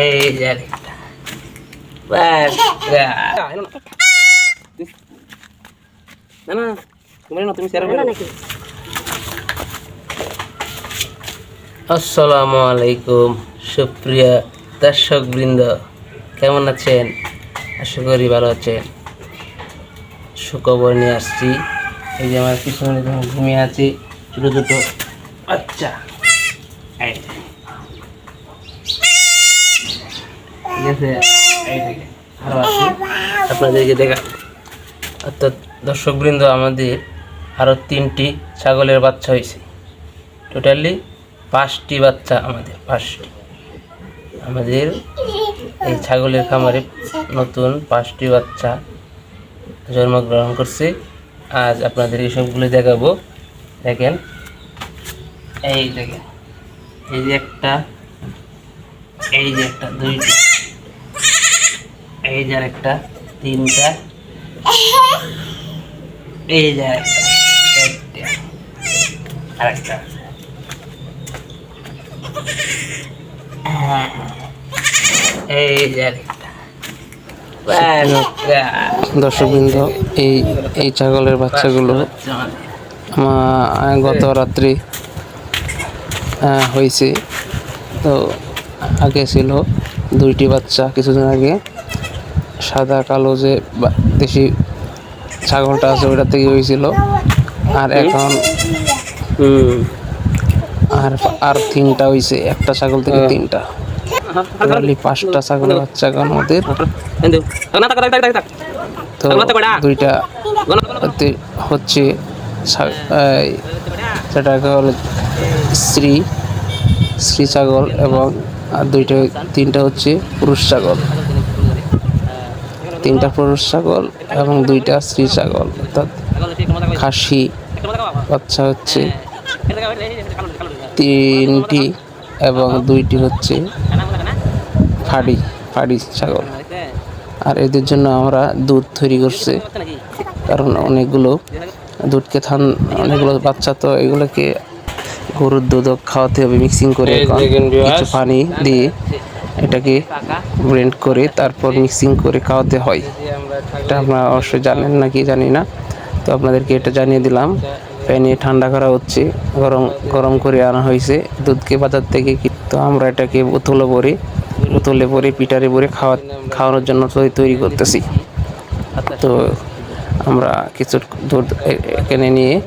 এই যে আরেকটা ব্যাস না না। তোমার না তুমি শেয়ার করো আসসালামু আলাইকুম সুপ্রিয় দর্শক বৃন্দ কেমন আছেন? আশা করি ভালো আছেন। সুখবর নিয়ে আসছি। এই যে আমার পিছনে যখন ঘুমিয়ে আছি ছোটো ছোটো আচ্ছা এই যে। আপনাদেরকে দেখা অর্থাৎ দর্শকবৃন্দ, আমাদের আরও তিনটি ছাগলের বাচ্চা হয়েছে। টোটালি পাঁচটি বাচ্চা আমাদের, পাঁচটি। আমাদের এই ছাগলের খামারে নতুন পাঁচটি বাচ্চা জন্মগ্রহণ করছে। আজ আপনাদের এই সবগুলো দেখাবো। দেখেন, এই দেখেন, এই যে একটা, এই যে একটা, দুইটা। এই যে একটা তিনটা। এই যে আরেকটা চারটা। আরেকটা। হ্যাঁ, এই দর্শকবৃন্দ এই এই ছাগলের বাচ্চাগুলো গত রাত্রি হয়েছে। তো আগে ছিল দুইটি বাচ্চা কিছুদিন আগে। সাদা কালো যে দেশি ছাগলটা আছে ওইটা থেকে হয়েছিল। আর এখন হুম। আর আর তিনটা হয়েছে একটা ছাগল থেকে তিনটা। টোটালি পাঁচটা ছাগলের বাচ্চা এখন আমাদের। তো দুইটা হচ্ছে সেটাকে হলো স্ত্রী স্ত্রী ছাগল এবং আর দুইটা তিনটা হচ্ছে পুরুষ ছাগল। তিনটা পুরুষ ছাগল এবং দুইটা স্ত্রী ছাগল অর্থাৎ খাসি বাচ্চা হচ্ছে তিনটি এবং দুইটি হচ্ছে ফাড়ি ফাড়ি ছাগল। আর এদের জন্য আমরা দুধ তৈরি করছে কারণ অনেকগুলো দুধকে থান অনেকগুলো বাচ্চা তো এগুলোকে গরুর দুধ খাওয়াতে হবে মিক্সিং করে কিছু পানি দিয়ে। এটাকে ব্লেন্ড করে তারপর মিক্সিং করে খাওয়াতে হয়। এটা আপনারা অবশ্যই জানেন নাকি জানি না। তো আপনাদেরকে এটা জানিয়ে দিলাম। প্যানে ঠান্ডা করা হচ্ছে, গরম গরম করে আনা হয়েছে। দুধকে বাজার থেকে কি- তো আমরা এটাকে বোতলে ভরে বোতলে ভরে, পিটারে ভরে খাওয়া খাওয়ানোর জন্য তৈরি করতেছি। তো আমরা কিছু দুধ এখানে নিয়ে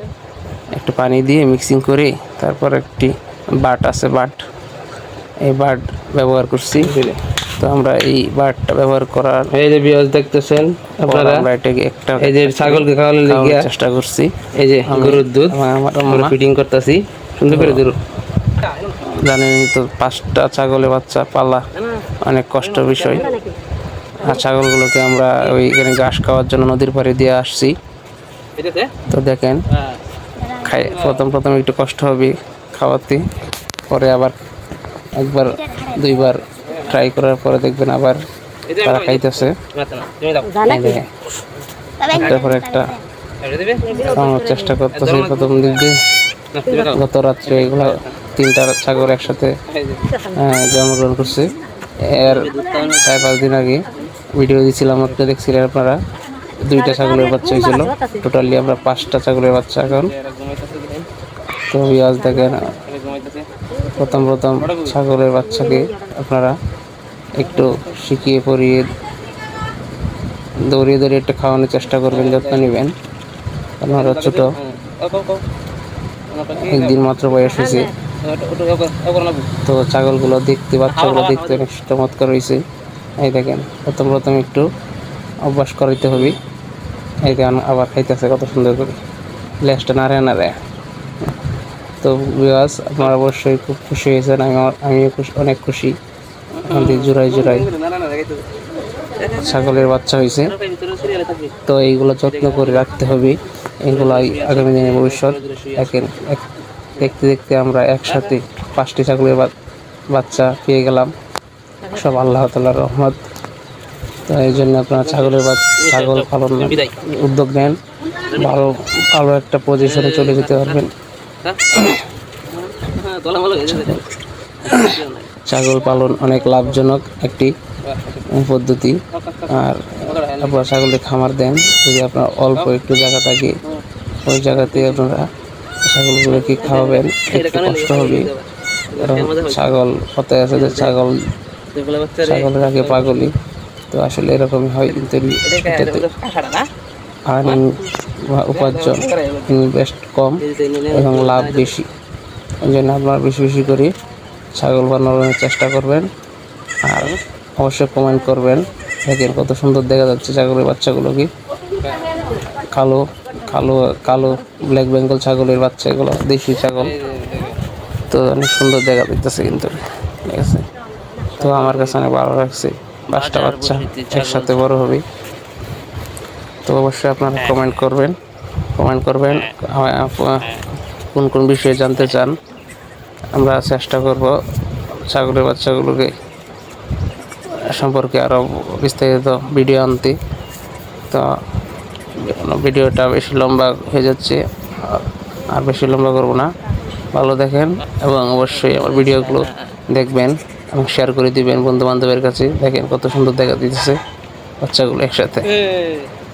একটু পানি দিয়ে মিক্সিং করে তারপর একটি বাট আছে, বাট। এই বাট ব্যবহার করছি। তো আমরা এই বাটটা ব্যবহার করার এই যে বিয়াজ দেখতেছেন আপনারা এটাকে একটা এই যে ছাগলকে খাওয়ানোর লিগিয়া চেষ্টা করছি। এই যে গরুর দুধ আমার ফিটিং করতেছি। সুন্দর করে দিল জানেন তো পাঁচটা ছাগলের বাচ্চা পালা। অনেক কষ্ট বিষয়। আর ছাগলগুলোকে আমরা ওইখানে ঘাস খাওয়ার জন্য নদীর পাড়ে দিয়ে আসছি। তো দেখেন খাই প্রথম প্রথম একটু কষ্ট হবে খাওয়াতে। পরে আবার একবার দুইবার ট্রাই করার পরে দেখবেন আবার তারা খাইতেছে। একটার পর একটা খাওয়ানোর চেষ্টা করতেছে প্রথম দিক দিয়ে। গত রাত্রে এগুলো তিনটা ছাগল একসাথে জন্মগ্রহণ করছে। এর চার পাঁচ দিন আগে ভিডিও দিয়েছিলাম আপনি দেখছিলেন আপনারা? দুইটা ছাগলের বাচ্চা হয়েছিল। টোটালি আমরা পাঁচটা ছাগলের বাচ্চা এখন। তো আজ দেখেন প্রথম প্রথম ছাগলের বাচ্চাকে আপনারা একটু শিখিয়ে পড়িয়ে দৌড়িয়ে দৌড়িয়ে একটু খাওয়ানোর চেষ্টা করবেন, যত্ন নেবেন। আপনারা ছোট। একদিন মাত্র বয়স হয়েছে। তো ছাগলগুলো দেখতে, বাচ্চাগুলো দেখতে অনেক চমৎকার হয়েছে। এই দেখেন, প্রথম প্রথম একটু অভ্যাস করাইতে হবে। এই দেখেন, আবার খাইতেছে কত সুন্দর করে। লেজটা নাড়ে নাড়ে তো বিয়াস আপনারা অবশ্যই খুব খুশি হয়েছেন। আমি আমিও অনেক খুশি। আমাদের জোড়াই জোড়াই ছাগলের বাচ্চা হয়েছে। তো এইগুলো যত্ন করে রাখতে হবে। এগুলো আগামী দিনে ভবিষ্যৎ। একের এক দেখতে দেখতে আমরা একসাথে পাঁচটি ছাগলের বাচ্চা পেয়ে গেলাম। সব আল্লাহ তালার রহমত। তো এই জন্য আপনারা ছাগলের ছাগল পালন উদ্যোগ নেন। ভালো ভালো একটা পজিশনে চলে যেতে পারবেন। ছাগল পালন অনেক লাভজনক একটি পদ্ধতি। আর আপনারা ছাগলের খামার দেন যদি আপনার অল্প একটু জায়গা থাকে ওই জায়গাতে আপনারা ছাগলগুলোকে খাওয়াবেন একটু কষ্ট হবে। কারণ ছাগল কথায় আছে যে ছাগল ছাগলের আগে পাগলি তো আসলে এরকমই হয় কিন্তু আর্নিং উপার্জন ইনভেস্ট কম এবং লাভ বেশি। এই জন্য আপনারা বেশি বেশি করে ছাগল বানানোর চেষ্টা করবেন। আর অবশ্যই কমেন্ট করবেন। দেখেন কত সুন্দর দেখা যাচ্ছে ছাগলের বাচ্চাগুলোকে কালো কালো কালো ব্ল্যাক বেঙ্গল ছাগলের বাচ্চাগুলো, দেশি ছাগল। তো অনেক সুন্দর দেখা দিতেছে কিন্তু, ঠিক আছে। তো আমার কাছে অনেক ভালো লাগছে। পাঁচটা বাচ্চা একসাথে বড় হবে। তো অবশ্যই আপনারা কমেন্ট করবেন। কমেন্ট করবেন। আ- আপ- কোন কোন বিষয়ে জানতে চান আমরা চেষ্টা করব ছাগলের বাচ্চাগুলোকে সম্পর্কে আরও বিস্তারিত ভিডিও আনতে। তো ভিডিওটা বেশি লম্বা হয়ে যাচ্ছে আর বেশি লম্বা করব না। ভালো দেখেন এবং অবশ্যই আমার ভিডিওগুলো দেখবেন এবং শেয়ার করে দিবেন বন্ধু বান্ধবের কাছে। দেখেন কত সুন্দর দেখা দিতেছে বাচ্চাগুলো একসাথে।